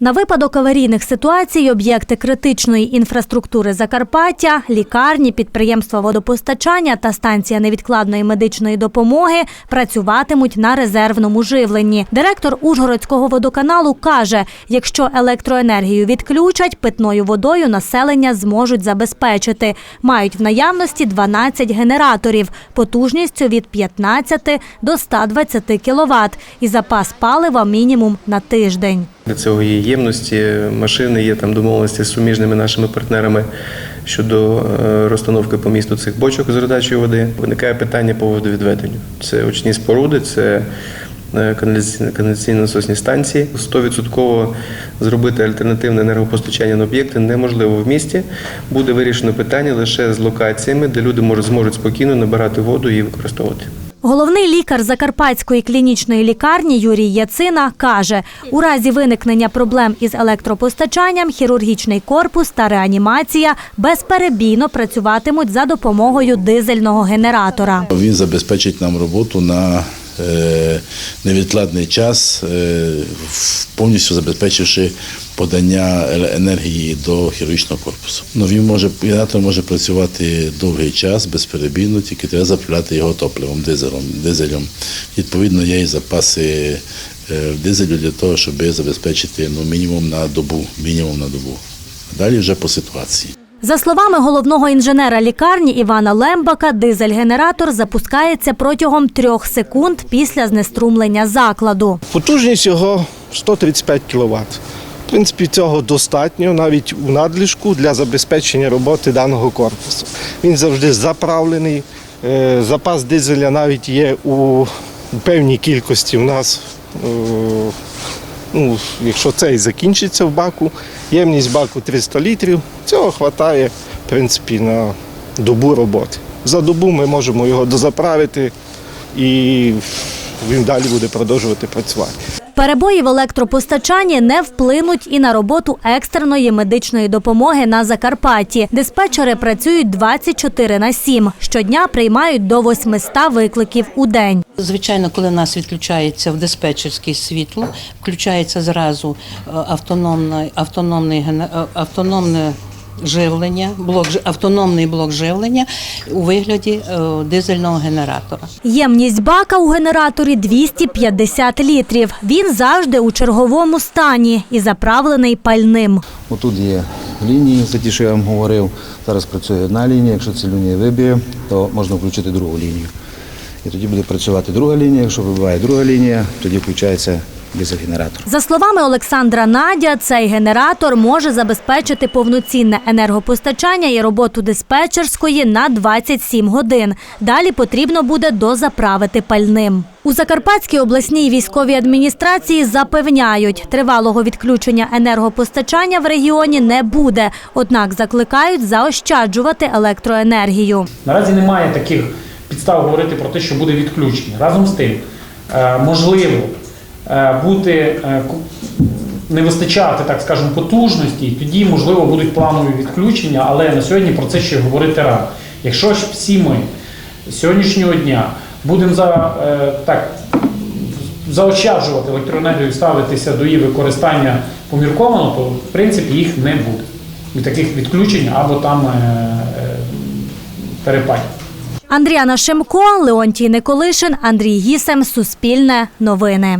На випадок аварійних ситуацій об'єкти критичної інфраструктури Закарпаття, лікарні, підприємства водопостачання та станція невідкладної медичної допомоги працюватимуть на резервному живленні. Директор Ужгородського водоканалу каже, якщо електроенергію відключать, питною водою населення зможуть забезпечити. Мають в наявності 12 генераторів потужністю від 15 до 120 кВт і запас палива мінімум на тиждень. Для цього є ємності, машини, є там домовленості з суміжними нашими партнерами щодо е, розстановки по місту цих бочок з передачею води. Виникає питання по водовідведенню. Це очні споруди, це е, каналізаційні- каналізаційно-насосні станції. 100% зробити альтернативне енергопостачання на об'єкти неможливо в місті. Буде вирішено питання лише з локаціями, де люди можуть зможуть спокійно набирати воду і використовувати. Головний лікар Закарпатської клінічної лікарні Юрій Яцина каже, у разі виникнення проблем із електропостачанням хірургічний корпус та реанімація безперебійно працюватимуть за допомогою дизельного генератора. Він забезпечить нам роботу на невідкладний час, е, повністю забезпечивши подання енергії до хірургічного корпусу. Ну, він може, генератор може працювати довгий час, безперебійно, тільки треба заправляти його топливом, дизелем. дизелем. Відповідно, є і запаси е, дизелю для того, щоб забезпечити ну, мінімум на добу. Мінімум на добу. Далі вже по ситуації. За словами головного інженера лікарні Івана Лембака, дизель-генератор запускається протягом трьох секунд після знеструмлення закладу. Потужність його 135 кВт. В принципі, цього достатньо навіть у надлишку для забезпечення роботи даного корпусу. Він завжди заправлений. Е, Запас дизеля навіть є у певній кількості у нас. Ну, якщо цей закінчиться в баку, ємність баку 300 літрів, цього вистачає в принципі, на добу роботи. За добу ми можемо його дозаправити і він далі буде продовжувати працювати. Перебої в електропостачанні не вплинуть і на роботу екстреної медичної допомоги на Закарпатті. Диспетчери працюють 24 на 7. Щодня приймають до 800 викликів у день. Звичайно, коли нас відключається в диспетчерське світло, включається зразу е, автономний, гене- е, автономне живлення, блок, автономний блок живлення у вигляді е, дизельного генератора. Ємність бака у генераторі 250 літрів. Він завжди у черговому стані і заправлений пальним. Отут є лінії, це ті, що я вам говорив. Зараз працює одна лінія. Якщо ця лінія виб'є, то можна включити другу лінію. І тоді буде працювати друга лінія. Якщо вибиває друга лінія, тоді включається дизель-генератор. За словами Олександра Надя, цей генератор може забезпечити повноцінне енергопостачання і роботу диспетчерської на 27 годин. Далі потрібно буде дозаправити пальним. У Закарпатській обласній військовій адміністрації запевняють, тривалого відключення енергопостачання в регіоні не буде, однак закликають заощаджувати електроенергію. Наразі немає таких підстав говорити про те, що буде відключення. Разом з тим, е, можливо бути е, не вистачати, так скажемо, потужності, і тоді, можливо, будуть планові відключення, але на сьогодні про це ще говорити рано. Якщо ж всі ми сьогоднішнього дня будемо за е, так заощаджувати електроенергію і ставитися до її використання помірковано, то в принципі їх не буде. І таких відключень або там е, е, перепадів. Андріана Шемко, Леонтій Николишин, Андрій Гісем, Суспільне новини.